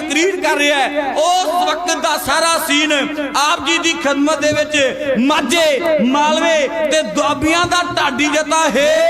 ਤਕਰੀਰ ਕਰ ਰਿਹਾ ਹੈ। ਉਸ ਵਕਤ ਦਾ ਸਾਰਾ ਸੀਨ ਆਪ ਜੀ ਦੀ ਖਦਮਤ ਦੇ ਵਿੱਚ ਮਾਝੇ, ਮਾਲਵੇ ਤੇ ਦੁਆਬੀਆਂ ਦਾ ਢਾਡੀ ਜਤਾ ਹੈ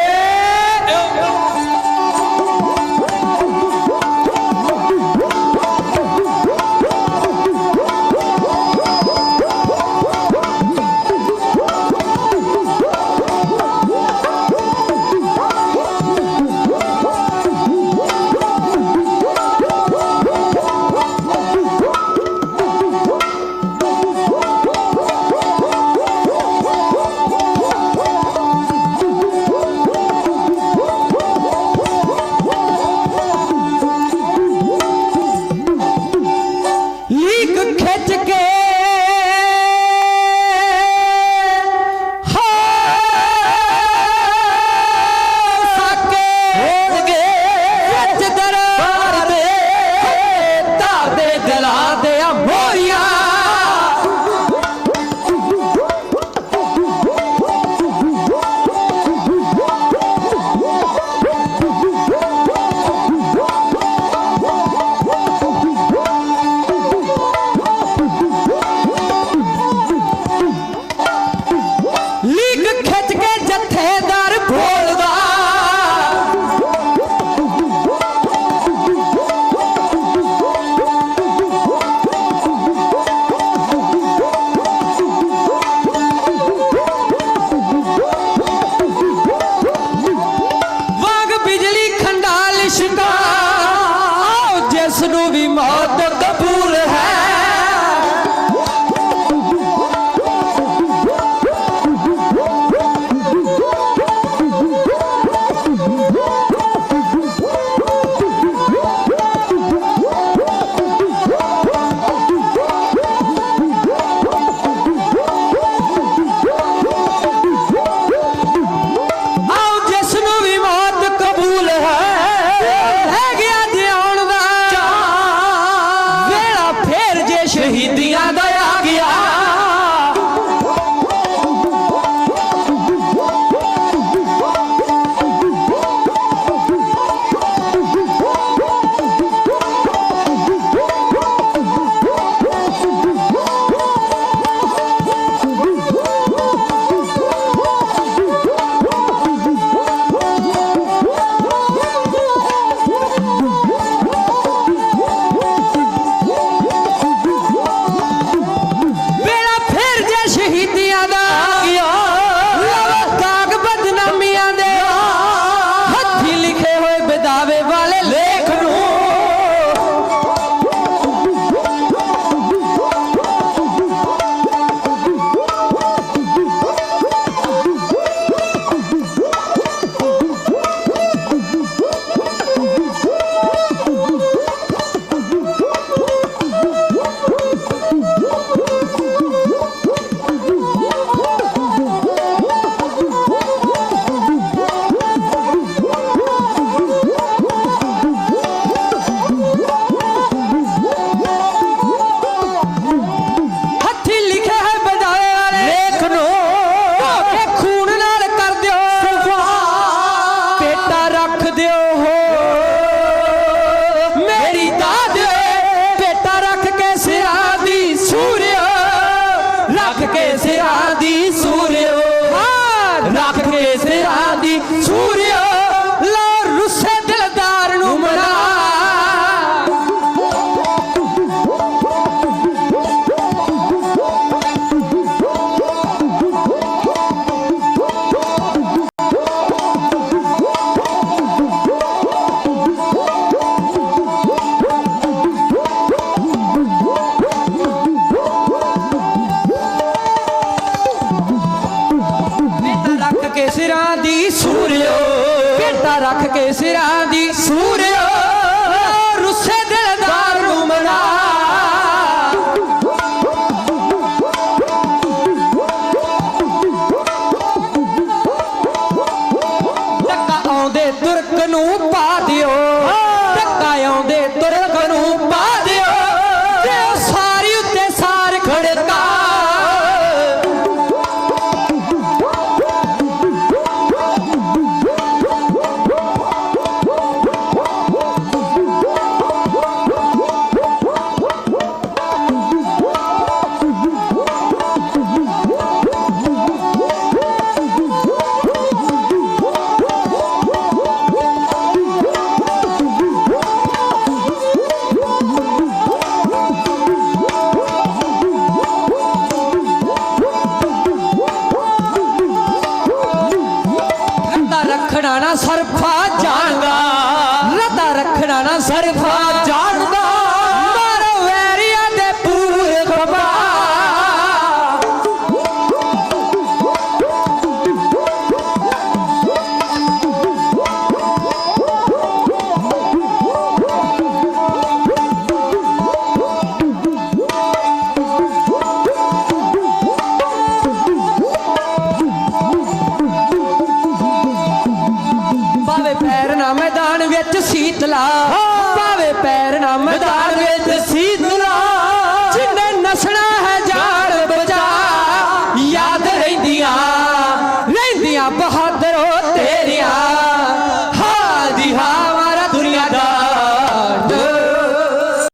महा से राधी सूर्य ਸਿਰਾਂ ਦੀ ਸੂਰਿਓ ਭੇਟਾ ਰੱਖ ਕੇ ਸਿਰਾਂ ਦੀ ਸੂਰਿਓ ਰੁੱਸੇ ਦਿਲਦਾਰ ਨੂੰ ਮਨਾ ਧੱਕਾ ਆਉਂਦੇ ਤੁਰਕ ਨੂੰ ਸਰਫਾ ਜਾਣਦਾ। ਮਾਰੋ ਵੈਰੀਆਂ ਦੇ ਪੂਰਖ ਬਾ ਪਾਵੇ ਪੈਰ ਨਾ ਮੈਦਾਨ ਵਿੱਚ வீட்டில்